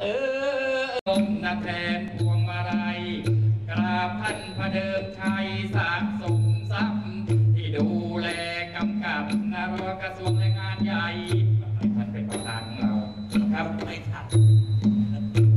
เอออมนาแทนพวงมาลัยกราบท่านพระเดิมชัยสามสุขทรัพย์ที่ดูแลกำกับนรกระทรวงแรงงานใหญ่ท่านเป็นประธานของเราครับไม่ทัน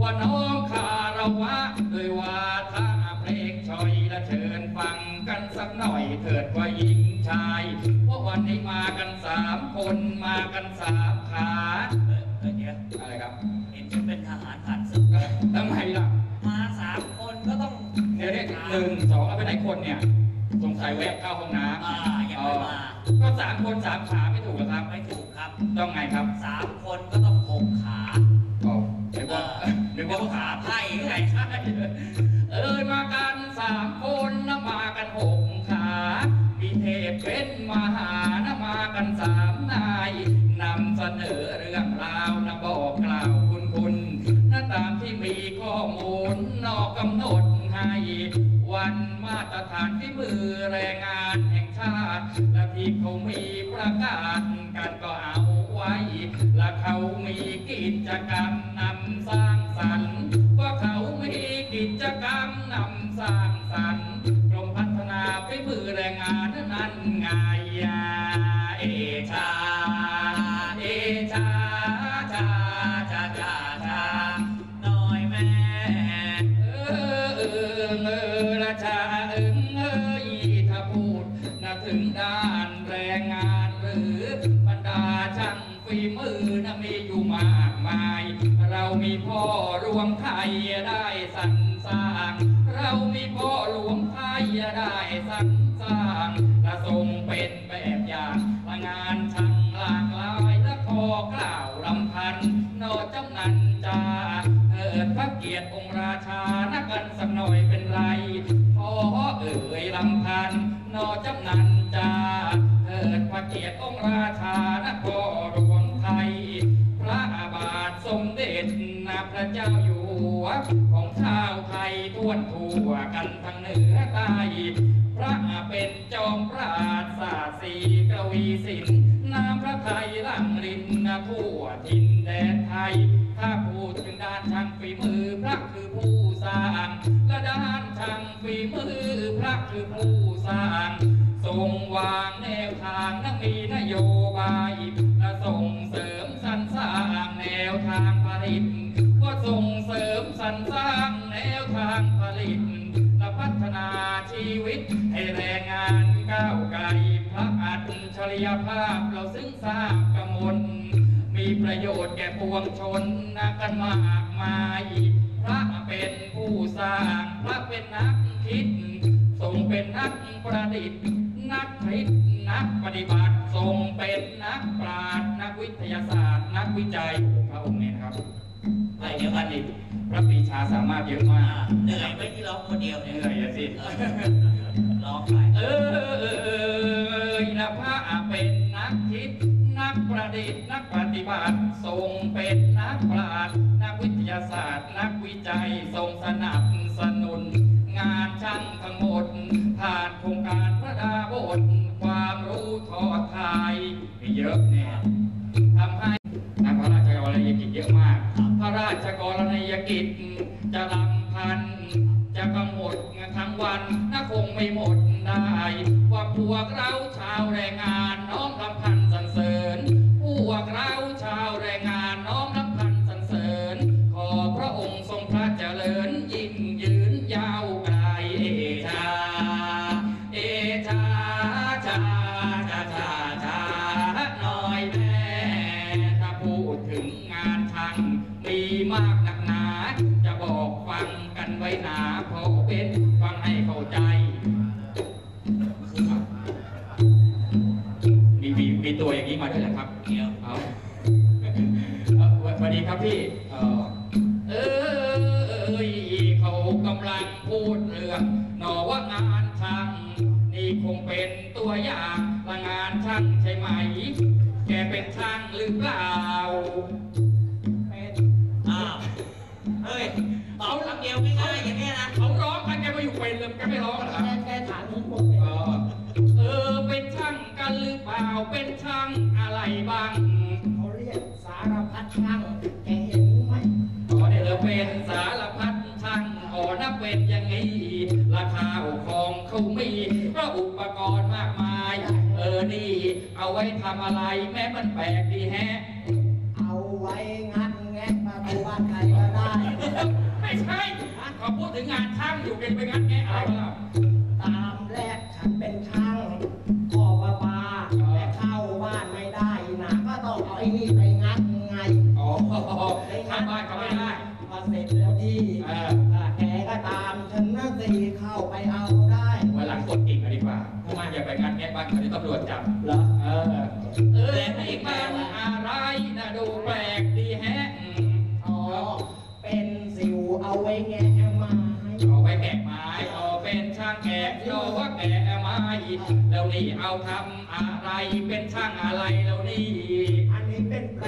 ว่าน้องคารวะด้วยว่าถ้าเพลงชอยและเชิญฟังกันสักหน่อยเถิดว่าหญิงชายเพราะวันนี้มากันสามคนมากันสามขา เออเออเดี๋ยวอะไรครับ เห็นจะเป็นทหารผ่านศึกทำไมล่ะ มาสามคนก็ต้องเดี๋ยวนี้หนึ่งสองเอาไปไหนคนเนี่ย สงสัยแวะเข้าห้องน้อ่าำยังไม่มา ก็สามคนสามขาไม่ถูกเหรอครับ ไม่ถูกครับ ต้องไงครับสามคนก็ต้องหกขาานที่มือแรงงานแห่งชาติและที่เขามีประกาศกันก็เอาไว้ และเขามีกิจกรรมนำสร้างสรรค์ สรรสร้างและทรงเป็นแบบอย่างละงานช่างหลากหลายและขอกล่าวลำพันนอจำนันจาเอิดพระเกียรติองค์ราชานักกันสักหน่อยเป็นไรพอเอ่ยลำพันนอจำนันจาเอิดพระเกียรติองค์ราชานักพ่อหลวงไทย พระบาทสมเด็จ นาพระเจ้าอยู่หัวของชาวไทยทั่วทั่วกันทั้งเหนือใต้พระเป็นจอมปราดศาสสีกวีศิลป์น้ำพระไทยลังรินนะทั่วทินแดนไทย ถ้าพูดถึงด้านช่างฝีมือพระคือผู้สร้างและด้านช่างฝีมือพระคือผู้สร้างทรงวางแนวทางนักมีนโยบายและส่งเสริมสรรสร้างแนวทางผลิต ส่งเสริมสรรสร้างแนวทางผลิตและพัฒนาชีวิต ให้แรงงานก้าวไกลพระอัจฉริยภาพเราซึ่งทราบกมลมีประโยชน์แก่ปวงชนนักกันมากมาย พระเป็นผู้สร้าง พระเป็นนักคิดทรงเป็นนักประดิษฐ์ นักคิดนักปฏิบัติทรงเป็นนักปราชญ์นักวิทยาศาสตร์ นักวิจัยพระองค์เนี่ยนะครับ ไปเดี๋ยวกันดิพระปรีชาสามารถเยอะมากเหนื่อยไหม่ที่ร้องคนเดียวเหนี่ยนื่อยอะสิเออร้องไปเออนะพระเป็นนักคิดนักประดิษฐ์นักปฏิบัติทรงเป็นนักปราชญ์นักวิทยาศาสตร์ นักวิจัยทรงสนับสนุน งานช่างทั้งหมดผ่านโครงการพระดาบทความรู้ทอดไทยเยอะเนี่ ชกรณียกิจ จะรำพัน จะกำหนดทั้งวัน ครับพี่ เออเอยเขากำลังพูดเรื่องหนอว่างานช่างนี่คงเป็นตัวอย่างละงานช่างใช่ไหม แกเป็นช่างหรือเปล่า เป็นอ้าวเฮ้ยตอบคำเดียวง่ายๆอย่างเนี้ยนะเขาร้องกันแกมาอยู่เป็นเลยแกไม่ร้องเหรอครับแค่ถามผมผมเป็นเออเออเป็นช่างกันหรือเปล่าเป็นช่างอะไรบ้างเขาเรียก สารพัดช่างแกเห็นไหมอ๋อเนี่เราเป็นสารพัดช่างอ๋อนับเป็นยังไงราคาของเขามีก็อุปกรณ์มากมาย เออนี่เอาไว้ทำอะไรแม้มันแปลกดีแฮะ สิเข้าไปเอาได้ วันหลังกดกิ่งกันดีกว่าทำไมอย่าไปงัดแงะบ้านเขาเดี๋ยวตำรวจจับ เหรอ เออ เออนี่มันอะไรนะดูแปลกดีแฮะอ๋อ เป็นสิวเอาไว้แงะไม้เอาไว้แกะไม้เอาเป็นช่างแกะโยว่าแกะไม้แล้วนี่เอาทำอะไรเป็นช่างอะไรแล้วนี่ อันนี้เป็นแป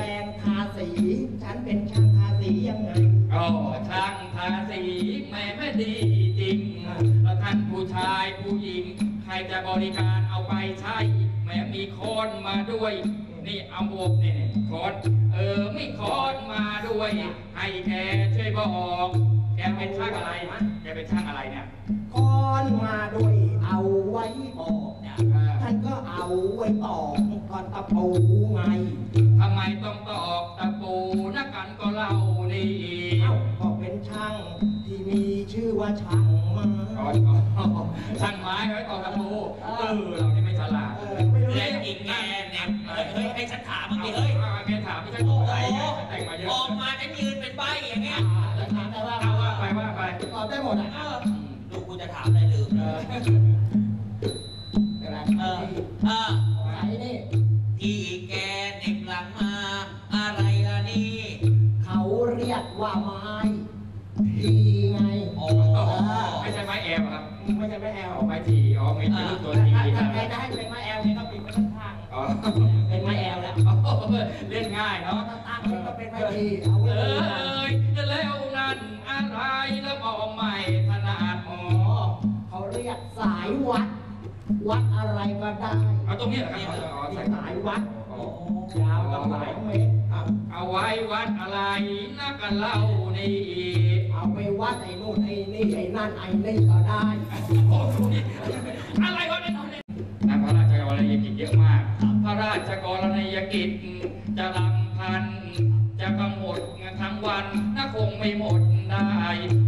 มาด้วย นี่เอาบวกนี่นี่โคนเออไม่โคนมาด้วย ให้แกช่วยบอกแกเป็นช่างอะไรนะแกเป็นช่างอะไรเนี่ยค้อนมาด้วยเอาไว้ออกเนี่ยอ่าท่านก็เอาไว้ตอกก่อนตะปูไงทำไมต้องตอกตะปูนักกันก็เล่านี่เอ้าก็เป็นช่างที่มีชื่อว่าช่างมาอ๋ออ๋อช่างไม้ไว้ตอกตะปูเออเรานี่ไเนี่ยเฮ้ยเฮ้ยให้ฉันถามมึงดิเฮ้เฮ้ยแกถามไม่ใช่โอ้ตัวโหแต่งมาเยอะออกมาฉันยืนเป็นใบอย่างเงี้ยแล้วถามได้ว่าเอาว่าไปว่าไปตอบได้หมดอะลูกกูจะถามอะไรลืมเออเออเออใส่นี่ที่แกเหน็บหลังมา อะไรล่ะนี่ เขาเรียกว่าไม้ทีไงโอ้ไม่ใช่ไม้แอลครับ ไม่ใช่ไม้แอลเอาไม้ทีอ๋อมีเป็นรูปตัวทีถ้าครัถ้าบใครจะให้เป็นไม้แอลเนี่ยก็ปิดไว้ข้าง อ๋อๆเป็นไม้แอลแล้วเล่นง่ายเนาะถ้าตั้งนี่ก็เป็นไม้ทีเอาไว้เอเลยยแล้วนั่นอะไรแล้วมองไม่ถนัดอ๋ออ๋อเขาเรียกสายวัด วัดอะไรก็ได้เอาตรงนี้เหรอครับอ๋อใส่สายวัดอ๋อยาวกับหลายเมตรเอาเอาไว้วัดอะไรนักกันเล่านี่เอาไปวัดไอ้นู่นไอ้นี่ไอ้นั่นไอ้นี่ก็ได้โอ้โหอะไรวะเนี่ยนะพระราชกรณียกิจเยอะมากพ ราชกรณียกิจ จะลำพัน จะกำหนดทั้งวันน่าคงไม่หมดได้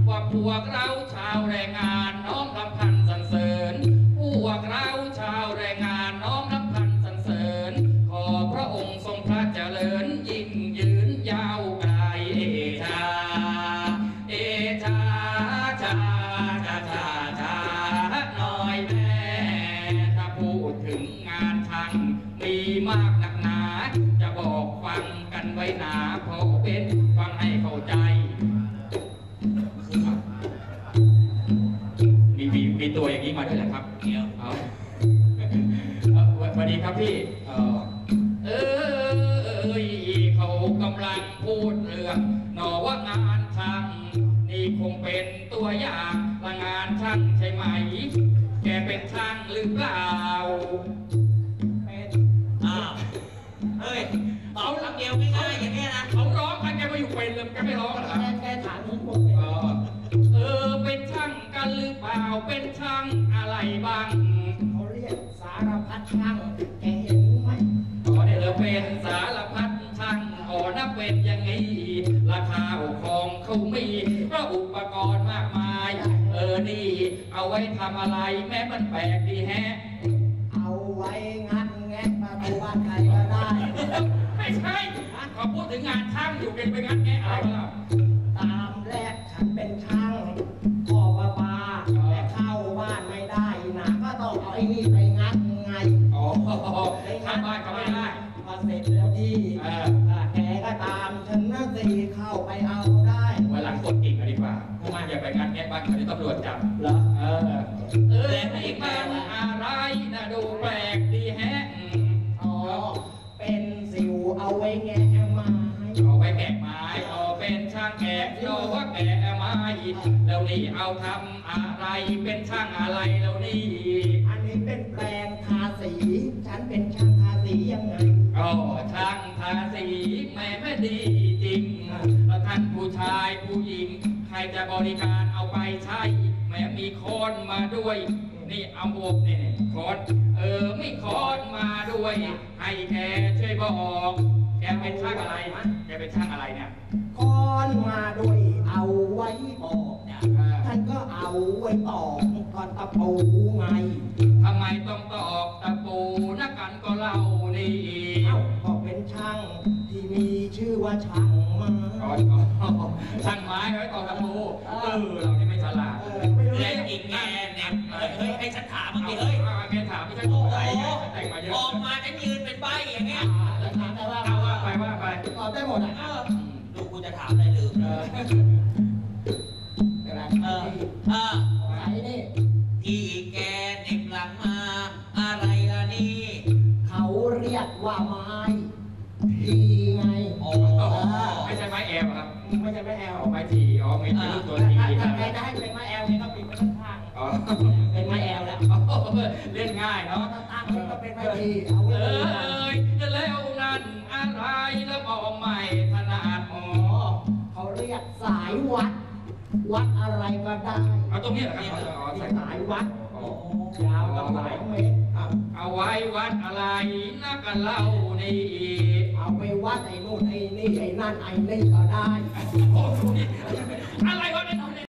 ว่าพวกเราชาวแรงงาน กันไว้หนาเพราะเป็นฟังให้เข้าใจ มีมีมีตัวอย่างนี้มาด้วยเหรอครับเดี๋ยวเอาเอ่อสวัสดีครับพี่เออเอยเขากำลังพูดเรื่องหนอว่างานช่างนี่คงเป็นตัวอย่างละงานช่างใช่ไหม แกเป็นช่างหรือเปล่าเป็นอ้าวเฮ้ยตอบคำเดียวง่ายๆอย่างเงี้ มาอยู่เป็นเลยแกไม่ร้องเหรอครับแค่แค่ถามผมผมเป็นเออเออเป็นช่างกันหรือเปล่า เป็นช่างอะไรบ้าง เขาเรียกสารพัดช่างแกเห็นไหมอ๋อเนี่ยเราเป็นสารพัดช่างอ๋อนับเป็นอย่างนี้ราคาของเขามีเพราะอุปกรณ์มากมาย เออนี่ เอาไว้ทำอะไรแม้มันแปลกดีแฮะ เอาไว้งัดแงะประตูบ้านใครก็ได้ไม่ใช่ขอพูดถึงงานช่างอยู่เป็นไปงั้นแงะอะไรกันล่ะตามแรกฉันเป็นช่างออกมาบาแต่เข้าบ้านไม่ได้นะก็ต้องเอาไอ้นี่ไปงัดไงอ๋อไปทำบ้านก็ไม่ได้พอเสร็จแล้วที่เอออ่าแกก็ตามฉันนะสิเข้าไปเอาได้วันหลังกดกิ่งกันดีกว่าทำไมอย่าไปงั้นแงะบ้านเขาเดี๋ยวตำรวจจับเหรอเออเออนี่มันอะไรนะดูแปลกดีแฮะอ๋อเป็นสิวเอาไว้แง แล้วนี่เอาทำอะไรเป็นช่างอะไรแล้วนี่อันนี้เป็นแปลงทาสี ฉันเป็นช่างทาสียังไงอ๋อช่างทาสีแม่ไม่ดีจริงแล้วท่านผู้ชายผู้หญิง ใครจะบริการเอาไปใช้แม้มีคนมาด้วยนี่เอาบวกนี่นี่โคนเออไม่โคนมาด้วย ให้แกช่วยบอก แกเป็นช่างอะไรนะแกเป็นช่างอะไรเนี่ยค้อนมาด้วยเอาไว้ออกเนี่ยอ่าท่านก็เอาไว้ตอกก่อนตะปูไงทำไมต้องตอกตะปูนักกันก็เล่านี่เอ้าก็เป็นช่างที่มีชื่อว่าช่างมาอ๋ออ๋อช่างไม้ไว้ตอกตะปูเอออเรานี่ไม่ฉลาดเออไม่รู้เล่เล่นนอีกแง่เนี่ยเฮ้ยเฮ้ยให้ฉันถามมึงเอาดิเฮ้เฮ้ยยแกถามไม่ใช่โอ้ตัวโหไหนไงแต่งมาเยอะ ออกมาฉันยืน อบได้หมดอะเออดูกูจะถามอะไรลืมเอเลยอเดี๋ยวนะเออเออไอ้นี่ที่แกเหน็บหลังมา อะไรล่ะนี่ เขาเรียกว่าไม้ทีไงโอ้ไม่ใช่ไม้แอลครับ ไม่ใช่ไม้แอลเอาไม้ทีอ๋อมีเป็นรูปตัวทีถ้านะใครจะให้เป็นไม้แอลเนี่ยก็ปิดไปข้างอ๋อๆเป็นไม้แอลแล้วเล่นง่ายเนาะถ้าตั้งนี่ก็เป็นไม้ทีเอาเอไว้เลย้ วัดอะไรก็ได้เอาตรงนี้เหรอครับอ๋อใส่สายวัดอ๋อยาวตั้งหลายเมตรอะเอาไว้วัดอะไรนักกันเล่านี่เอาไปวัดไอ้นู่นไอ้นี่ไอ้นั่นไอ้นี่ก็ได้โอ้โหอะไรวะเนี่ย